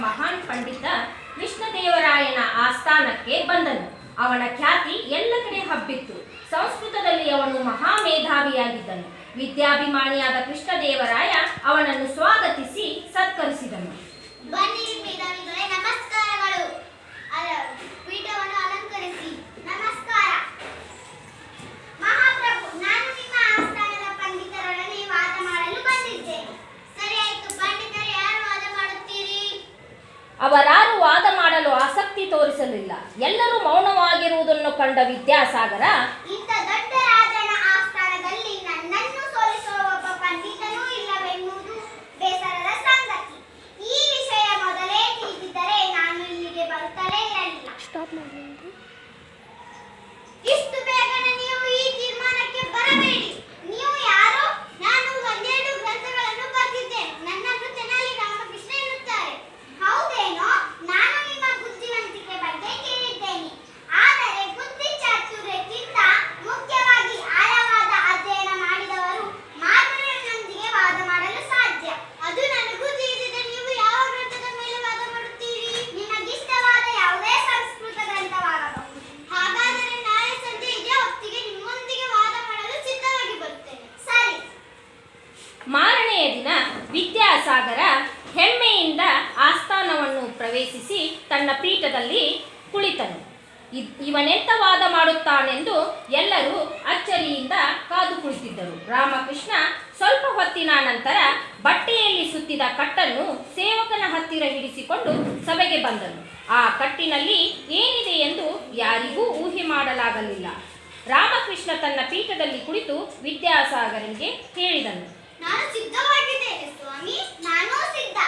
ಮಹಾನ್ ಪಂಡಿತ ಕೃಷ್ಣದೇವರಾಯನ ಆಸ್ಥಾನಕ್ಕೆ ಬಂದನು. ಅವನ ಖ್ಯಾತಿ ಎಲ್ಲ ಕಡೆ ಹಬ್ಬಿತ್ತು. ಸಂಸ್ಕೃತದಲ್ಲಿ ಅವನು ಮಹಾ ಮೇಧಾವಿಯಾಗಿದ್ದನು ವಿದ್ಯಾಭಿಮಾನಿಯಾದ ಕೃಷ್ಣದೇವರಾಯ ಅವನನ್ನು ಸ್ವಾಗತಿಸಿ ಸತ್ಕರಿಸಿದನು. ಆಸಕ್ತಿ ಎಲ್ಲರೂ ಮೌನವಾಗಿರುವುದನ್ನು ಕಂಡ ವಿದ್ಯಾಸಾಗರ ಮಾರನೆಯ ವಿದ್ಯಾಸಾಗರ ಹೆಮ್ಮೆಯಿಂದ ಆಸ್ಥಾನವನ್ನು ಪ್ರವೇಶಿಸಿ ತನ್ನ ಪೀಠದಲ್ಲಿ ಕುಳಿತನು. ಇವನೆಂತ ವಾದ ಮಾಡುತ್ತಾನೆಂದು ಎಲ್ಲರೂ ಅಚ್ಚರಿಯಿಂದ ಕಾದು ಕುಳಿತಿದ್ದರು. ರಾಮಕೃಷ್ಣ ಸ್ವಲ್ಪ ಹೊತ್ತಿನ ನಂತರ ಬಟ್ಟೆಯಲ್ಲಿ ಸುತ್ತಿದ ಕಟ್ಟನ್ನು ಸೇವಕನ ಹತ್ತಿರ ಹಿಡಿಸಿಕೊಂಡು ಸಭೆಗೆ ಬಂದನು. ಆ ಕಟ್ಟಿನಲ್ಲಿ ಏನಿದೆ ಎಂದು ಯಾರಿಗೂ ಊಹೆ ಮಾಡಲಾಗಲಿಲ್ಲ. ರಾಮಕೃಷ್ಣ ತನ್ನ ಪೀಠದಲ್ಲಿ ಕುಳಿತು ವಿದ್ಯಾಸಾಗರನಿಗೆ ಹೇಳಿದನು. ನಾನು ಸಿದ್ಧವಾಗಿದ್ದೇನೆ ಸ್ವಾಮಿ ನಾನು ಸಿದ್ಧ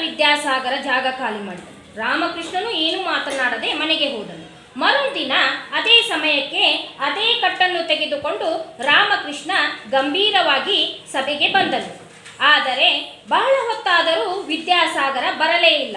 ವಿದ್ಯಾಸಾಗರ ಜಾಗ ಖಾಲಿ ಮಾಡಿದನು. ರಾಮಕೃಷ್ಣನು ಏನು ಮಾತನಾಡದೆ ಮನೆಗೆ ಹೋದನು. ಮರುದಿನ ಅದೇ ಸಮಯಕ್ಕೆ ಅದೇ ಕಟ್ಟನ್ನು ತೆಗೆದುಕೊಂಡು ರಾಮಕೃಷ್ಣ ಗಂಭೀರವಾಗಿ ಸಭೆಗೆ ಬಂದನು. ಆದರೆ ಬಹಳ ಹೊತ್ತಾದರೂ ವಿದ್ಯಾಸಾಗರ ಬರಲೇ ಇಲ್ಲ.